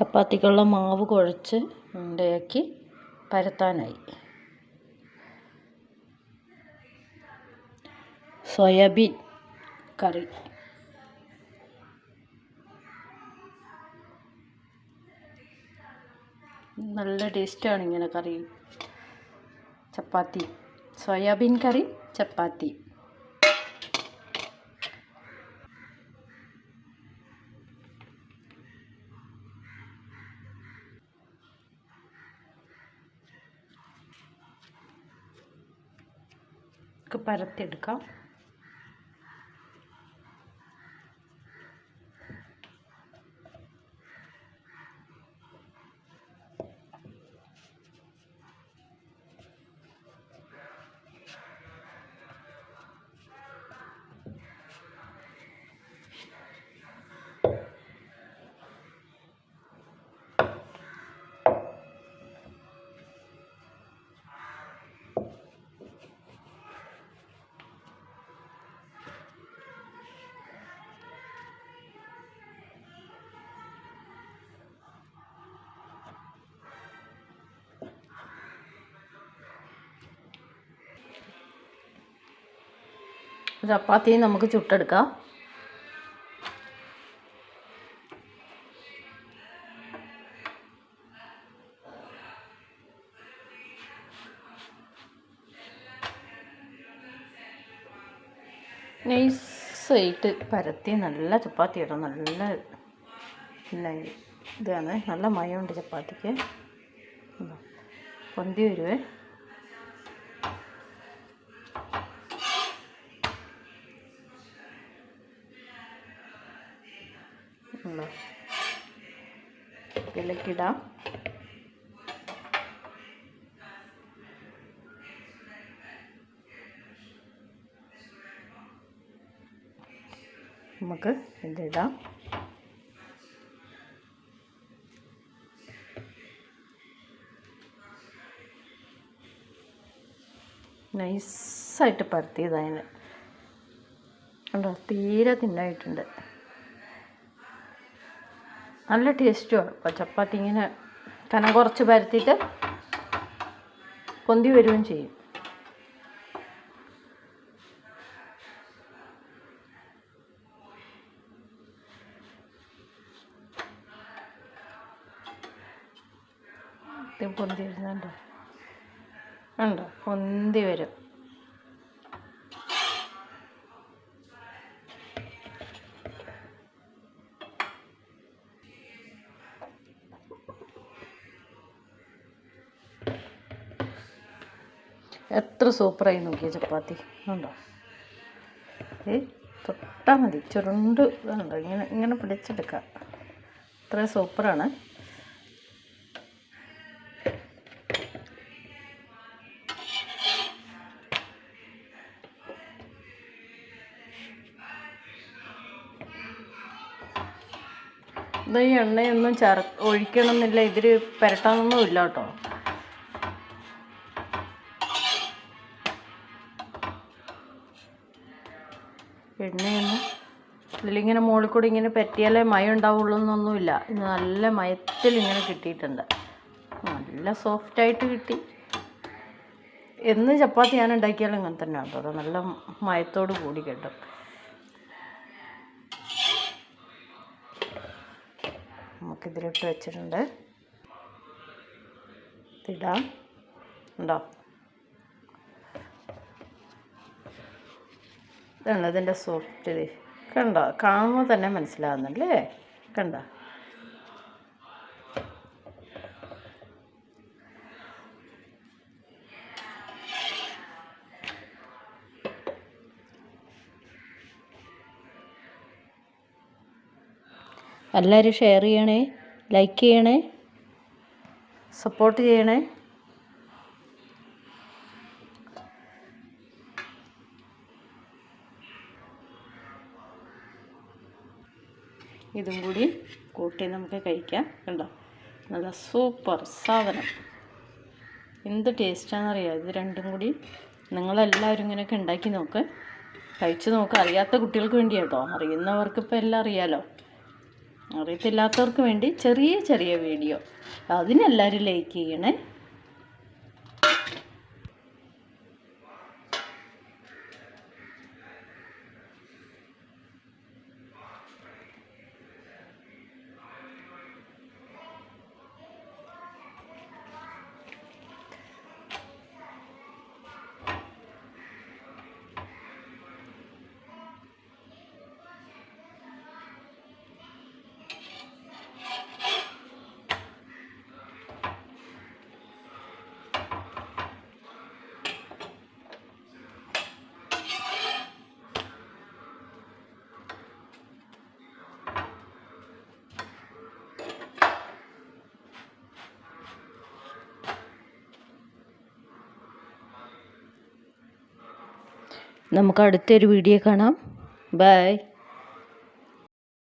ചപ്പാത്തിക്കുള്ള മാവ് കുഴച്ച് ഉണ്ടയാക്കി പരത്താനായി. സോയാബീൻ കറി. നല്ല ടേസ്റ്റാണ് ഇങ്ങനെ കറി. ചപ്പാത്തി. സോയാബീൻ കറി ചപ്പാത്തി. ഒക്കെ പരത്തിയെടുക്കാം. ചപ്പാത്തി നമുക്ക് ചുട്ടെടുക്കാം. നൈസായിട്ട് പരത്തി നല്ല ചപ്പാത്തി ഇടാം നല്ല ഇതാണ്. നല്ല മയമുണ്ട് ചപ്പാത്തിക്ക്. പൊന്തി വരുവേ. ഉണ്ടോ ഇതിലേക്കിടാം. നമുക്ക് ഇതിടാം. നൈസായിട്ട് പരത്തിയതാണ് കണ്ടോ തീരെ തിന്നായിട്ടുണ്ട്. നല്ല ടേസ്റ്റുമാണ്. അപ്പോൾ ചപ്പാത്തി ഇങ്ങനെ കനം കുറച്ച് പരത്തിയിട്ട് പൊന്തി വരികയും ചെയ്യും. പൊന്തി വരുന്നുണ്ടോ. ഉണ്ടോ പൊന്തി വരും. എത്ര സൂപ്പറായി നോക്കിയ ചപ്പാത്തി. ഉണ്ടോ ഏ തൊട്ടാൽ മതി. ചുരുണ്ട് ഇതുണ്ടോ ഇങ്ങനെ ഇങ്ങനെ പിടിച്ചെടുക്കാം. അത്ര സൂപ്പറാണ്. ഇത് ഈ എണ്ണയൊന്നും ചേർ ഒഴിക്കണമെന്നില്ല. ഇതിൽ പുരട്ടണമെന്നും ഇല്ല കേട്ടോ. എണ്ണയൊന്നും ഇതിലിങ്ങനെ മുകളിൽ കൂടി ഇങ്ങനെ പറ്റിയാലേ മയം ഉണ്ടാവുള്ളൂ എന്നൊന്നുമില്ല. ഇത് നല്ല മയത്തിൽ ഇങ്ങനെ കിട്ടിയിട്ടുണ്ട്. നല്ല സോഫ്റ്റായിട്ട് കിട്ടി. എന്ന് ചപ്പാത്തി ഞാൻ ഉണ്ടാക്കിയാലും ഇങ്ങനെ തന്നെ കേട്ടോ. നല്ല മയത്തോട് കൂടി കിട്ടും. നമുക്കിതിലിട്ട് വെച്ചിട്ടുണ്ട്. ഇടാം ഉണ്ടോ? ഇതാണ് ഇതിന്റെ സോഫ്റ്റ് കണ്ടോ? കാണുമ്പോൾ തന്നെ മനസ്സിലാവുന്നല്ലേ കണ്ടോ? എല്ലാവരും ഷെയർ ചെയ്യണേ ലൈക്ക് ചെയ്യണേ സപ്പോർട്ട് ചെയ്യണേ. ഇതും കൂടി കൂട്ടി നമുക്ക് കഴിക്കാം കണ്ടോ? നല്ല സൂപ്പർ സാധനം. എന്ത് ടേസ്റ്റാണെന്നറിയാം? ഇത് രണ്ടും കൂടി നിങ്ങളെല്ലാവരും ഇങ്ങനെയൊക്കെ ഉണ്ടാക്കി നോക്ക്. കഴിച്ച് നോക്ക്. അറിയാത്ത കുട്ടികൾക്ക് വേണ്ടി കേട്ടോ. അറിയുന്നവർക്ക് ഇപ്പോൾ എല്ലാം അറിയാലോ. അറിയത്തില്ലാത്തവർക്ക് വേണ്ടി ചെറിയ ചെറിയ വീഡിയോ. അതിനെല്ലാവരും ലൈക്ക് ചെയ്യണേ. നമുക്ക് അടുത്തൊരു വീഡിയോ കാണാം. ബൈ.